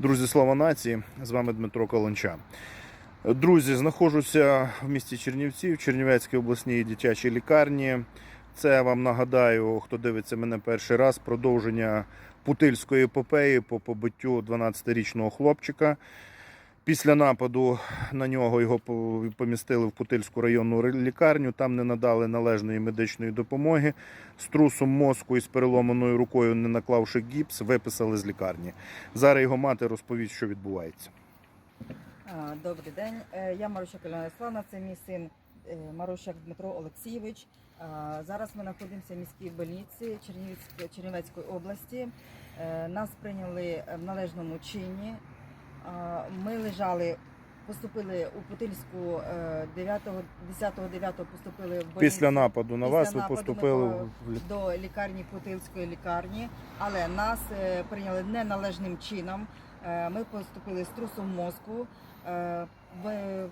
Друзі, слава нації! З вами Дмитро Каланча. Друзі, знаходжуся в місті Чернівці, в Чернівецькій обласній дитячій лікарні. Це вам нагадаю, хто дивиться мене перший раз, продовження путильської епопеї по побиттю 12-річного хлопчика. Після нападу на нього його помістили в Путильську районну лікарню. Там не надали належної медичної допомоги. З трусом мозку і з переломаною рукою, не наклавши гіпс, виписали з лікарні. Зараз його мати розповість, що відбувається. Добрий день. Е, Я Марущак Альона Ярославна, це мій син е, Марущак Дмитро Олексійович. Зараз ми знаходимося в міській больниці Чернівецької, Чернівецької області. Е, Нас прийняли в належному чині. Ми лежали, поступили у Путильську 9, 10-9 поступили в больницю. Після нападу на Після вас ви нападу поступили по- в до лікарні Путильської лікарні, але нас е, прийняли неналежним чином. Е, Ми поступили з трусом мозку, е, в-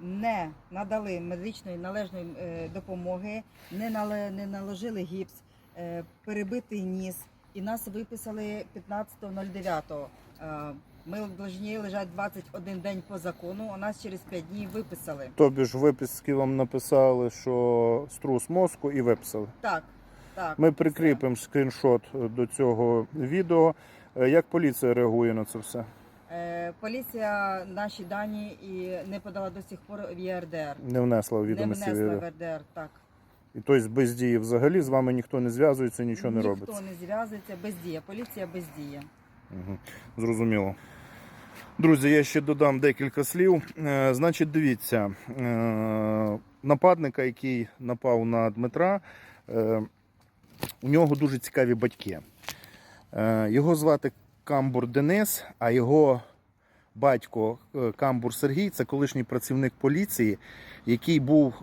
не надали медичної належної е, допомоги, не нале- не наложили гіпс, е, перебитий ніс, і нас виписали 15.09. Е, Ми повинні лежати 21 день по закону. У нас через 5 днів виписали. Тобі ж виписки вам написали, що струс мозку і виписали. Так, так. Ми все. прикріпимо скріншот до цього відео. Е, Як поліція реагує на це все? Е, Поліція наші дані і не подала до сих пор в ЄРДР. Не внесла в Не внесла в в РДР, так. І тобто без дії взагалі з вами ніхто не зв'язується, нічого не Ніхто робиться. не зв'язується, бездія. Поліція бездіє. Зрозуміло. Друзі, я ще додам декілька слів. Е, значить, дивіться, е, нападника, який напав на Дмитра, е, у нього дуже цікаві батьки. Його звати Камбур Денис, а його батько Камбур Сергій це колишній працівник поліції, який був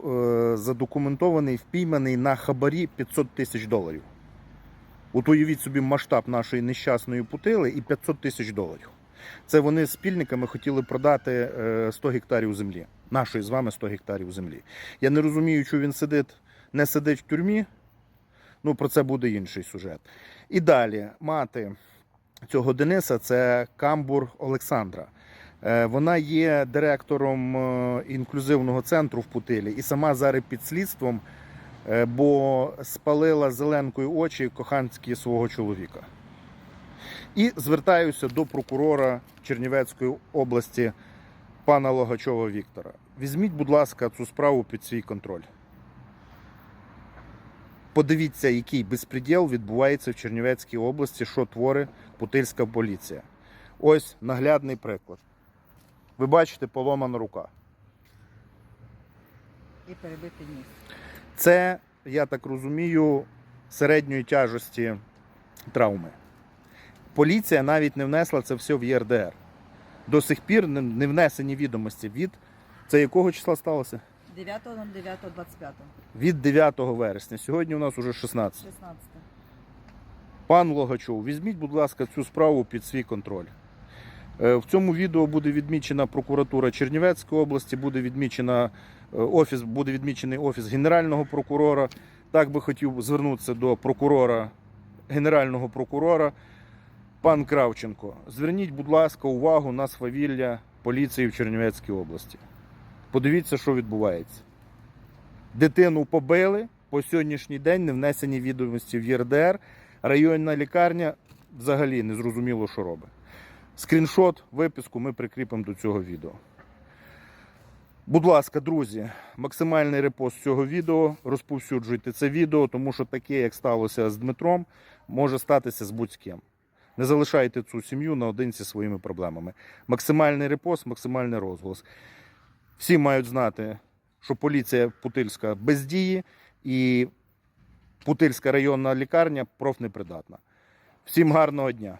задокументований, впійманий на хабарі 500 тисяч доларів. От уявіть собі масштаб нашої нещасної путили і 500 тисяч доларів. Це вони з спільниками хотіли продати е, 100 гектарів землі. Нашої з вами 100 гектарів землі. Я не розумію, що він сидить, не сидить в тюрмі. Ну, про це буде інший сюжет. І далі, мати цього Дениса це Камбур Олександра. Е, Вона є директором е, інклюзивного центру в Путилі і сама зараз під слідством, е, бо спалила зеленкою очі коханські свого чоловіка. І звертаюся до прокурора Чернівецької області пана Логачова Віктора. Візьміть, будь ласка, цю справу під свій контроль. Подивіться, який безпреділ відбувається в Чернівецькій області, що творить Путильська поліція. Ось наглядний приклад. Ви бачите, поломана рука. І перебитий ніс. Це, я так розумію, середньої тяжесті травми. Поліція навіть не внесла це все в ЄРДР. До сих пір не- не внесені відомості від. Це якого числа сталося? 9.09.25. Від 9 вересня. Сьогодні у нас уже 16. 16. Пан Логачов, візьміть, будь ласка, цю справу під свій контроль. Е, В цьому відео буде відмічена прокуратура Чернівецької області, буде відмічена е, офіс, буде відмічений офіс генерального прокурора. Так би хотів звернутися до прокурора, генерального прокурора, пан Кравченко. Зверніть, будь ласка, увагу на свавілля поліції в Чернівецькій області. Подивіться, що відбувається. Дитину побили, по сьогоднішній день не внесені відомості в ЄРДР. Районна лікарня взагалі не зрозуміло, що робить. Скріншот, виписку ми прикріпимо до цього відео. Будь ласка, друзі, максимальний репост цього відео. Розповсюджуйте це відео, тому що таке, як сталося з Дмитром, може статися з будь-ким. Не залишайте цю сім'ю наодинці своїми проблемами. Максимальний репост, максимальний розголос. Всі мають знати, що поліція Путильська бездіє і Путильська районна лікарня профнепридатна. Всім гарного дня.